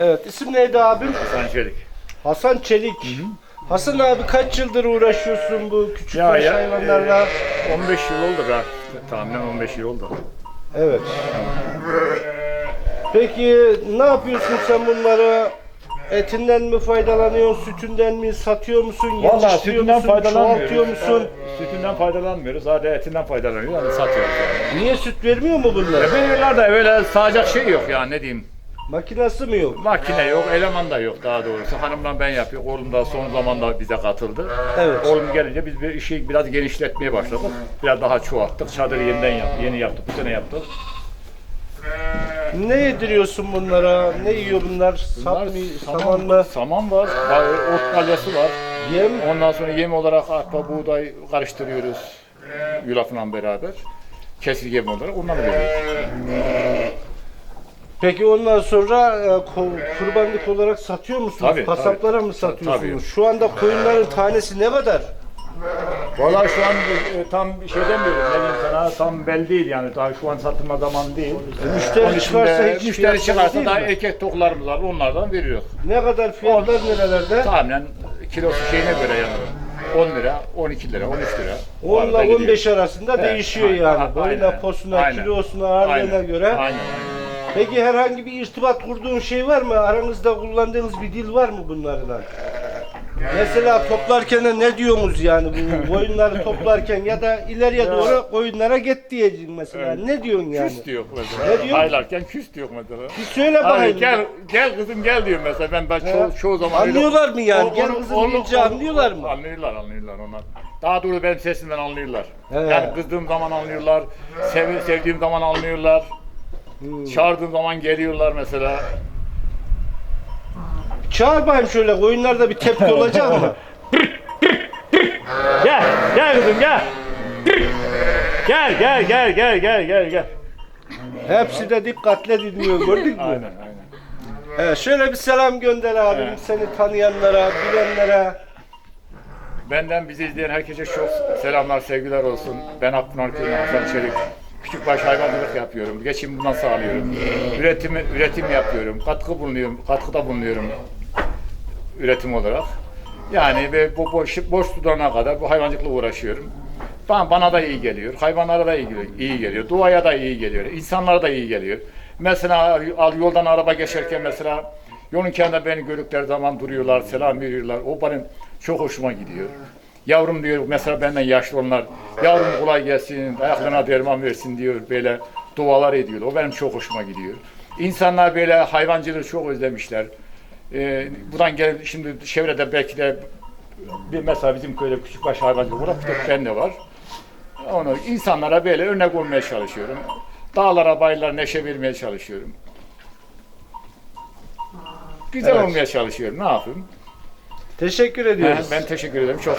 Evet isim neydi abim? Hasan Çelik. Hasan Çelik. Hasan abi kaç yıldır uğraşıyorsun bu küçük Ya, ya, hayvanlarla? 15 yıl oldu be. Tahminen 15 yıl oldu. Evet. Peki ne yapıyorsun sen bunları? Etinden mi faydalanıyorsun, sütünden mi satıyor musun, Vallahi sütünden musun, faydalanmıyoruz. musun? Sütünden faydalanmıyoruz. Sadece etinden faydalanıyoruz. Yani satıyoruz yani. Niye süt vermiyor mu bunlar? Ya veriyorlar da öyle sağacak şey yok ya ne diyeyim. Makinası mı yok? Makine yok, eleman da yok daha doğrusu. Hanımla ben yapıyor. Oğlum da son zamanda bize katıldı. Evet. Oğlum gelince biz bir işi biraz genişletmeye başladık. Biraz daha çoğalttık. Çadırı yeniden yaptık. Yeni yaptık. Bu sene yaptık. Ne yediriyorsun bunlara? Ne yiyor bunlar? Sap mı, saman mı? Saman var. Ot kalyası var. Yem? Ondan sonra yem olarak arpa, buğday karıştırıyoruz. Yulafla beraber. Kesir yem olarak onları veriyoruz. Peki ondan sonra e, ko- kurbanlık olarak satıyor musunuz? Tabii, Kasaplara tabii. mı satıyorsunuz? Tabii. Şu anda koyunların tanesi ne kadar? Vallahi şu an e, tam bir şey demiyorum. Ne diyeyim sana tam belli değil yani. Daha şu an satılma zaman değil. Müşteri çıkarsa hiç müşteri fiyat çıkarsa değil da mi? erkek toklarımız var. Onlardan veriyoruz. Ne kadar fiyatlar nerelerde? Tahminen kilosu şeyine göre yani 10 lira, 12 lira, 13 lira. Bu 10 arada ile gidiyor. 15 arasında değişiyor aynen, yani. aynen, Boyuna, posuna, aynen. kilosuna, ağırlığına Aynen, göre. Aynen. aynen. Peki herhangi bir irtibat kurduğun şey var mı? Aranızda kullandığınız bir dil var mı bunlarla? Mesela toplarken ne diyorsunuz yani bu koyunları toplarken ya da ileriye doğru koyunlara git diyeceksin mesela. Evet. Ne diyorsun yani? Küs diyor mesela. Ne diyor? Aylarken küs diyor mesela. Bir söyle bakayım. gel gel kızım gel diyor mesela ben ben çoğu, çoğu zaman öyle- Anlıyorlar mı yani? O- Gel kızım onu- deyince onu- anlıyorlar mı? Anlıyorlar anlıyorlar onlar. Daha doğrusu benim sesimden anlıyorlar. He. Yani kızdığım zaman anlıyorlar, sev, sevdiğim zaman anlıyorlar. Hmm. Çağırdığım zaman geliyorlar mesela. Çağır bakayım şöyle koyunlarda bir tepki olacak mı? Gel, gel kızım gel. Gel, gel, gel, gel, gel, gel, gel. Hepsi de dikkatle dinliyor gördün mü? Aynen, aynen. Evet, şöyle bir selam gönder abim Evet. seni tanıyanlara, bilenlere. Benden bizi izleyen herkese çok selamlar, sevgiler olsun. Ben Köyü'nün Hasan Çelik. Küçükbaş hayvancılık yapıyorum. Geçim bundan sağlıyorum. Üretim, üretim yapıyorum. Katkı bulunuyorum. Katkıda bulunuyorum. Üretim olarak. Yani ve bu boş, boş tutana kadar bu hayvancılıkla uğraşıyorum. Bana, bana da iyi geliyor. Hayvanlara da iyi, iyi geliyor. Doğaya da iyi geliyor. insanlara da iyi geliyor. Mesela al yoldan araba geçerken mesela yolun kenarında beni gördükleri zaman duruyorlar, selam veriyorlar. O benim çok hoşuma gidiyor. Yavrum diyor mesela benden yaşlı onlar. Yavrum kolay gelsin, ayaklarına derman versin diyor böyle dualar ediyor. O benim çok hoşuma gidiyor. İnsanlar böyle hayvancılığı çok özlemişler. Ee, buradan gel şimdi çevrede belki de bir mesela bizim köyde küçükbaş hayvancılık var, bir tek bende var. Onu insanlara böyle örnek olmaya çalışıyorum. Dağlara, bayırlara neşe vermeye çalışıyorum. Güzel Evet. olmaya çalışıyorum. Ne yapayım? Teşekkür ediyoruz. Ben teşekkür ederim. Çok